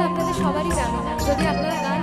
আপনাদের সবারই জানা যদি আপনারা গান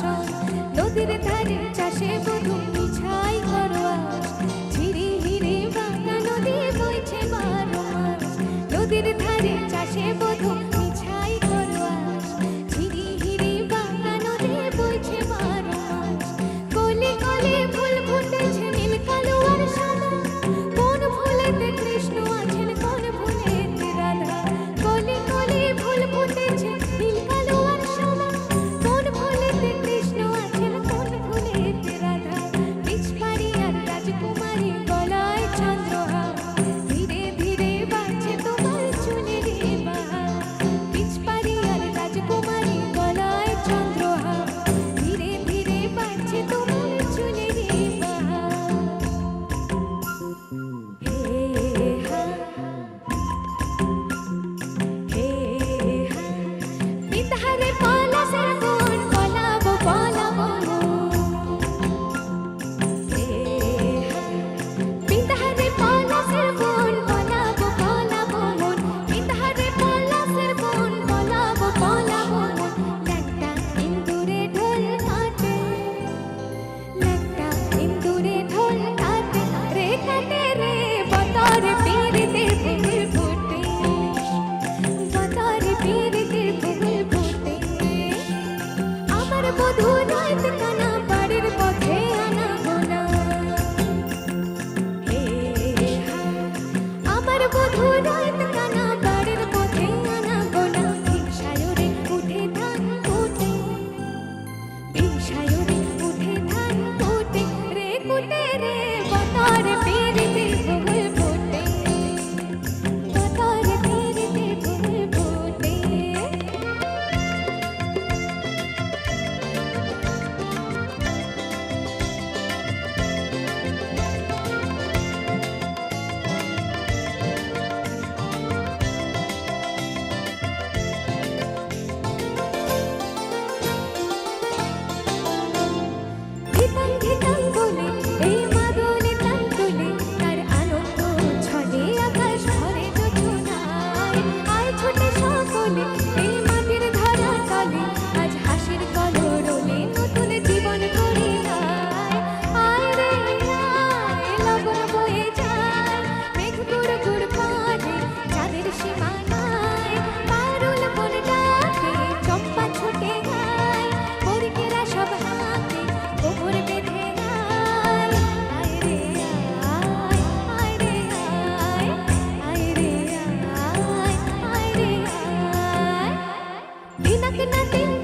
show. नक नदी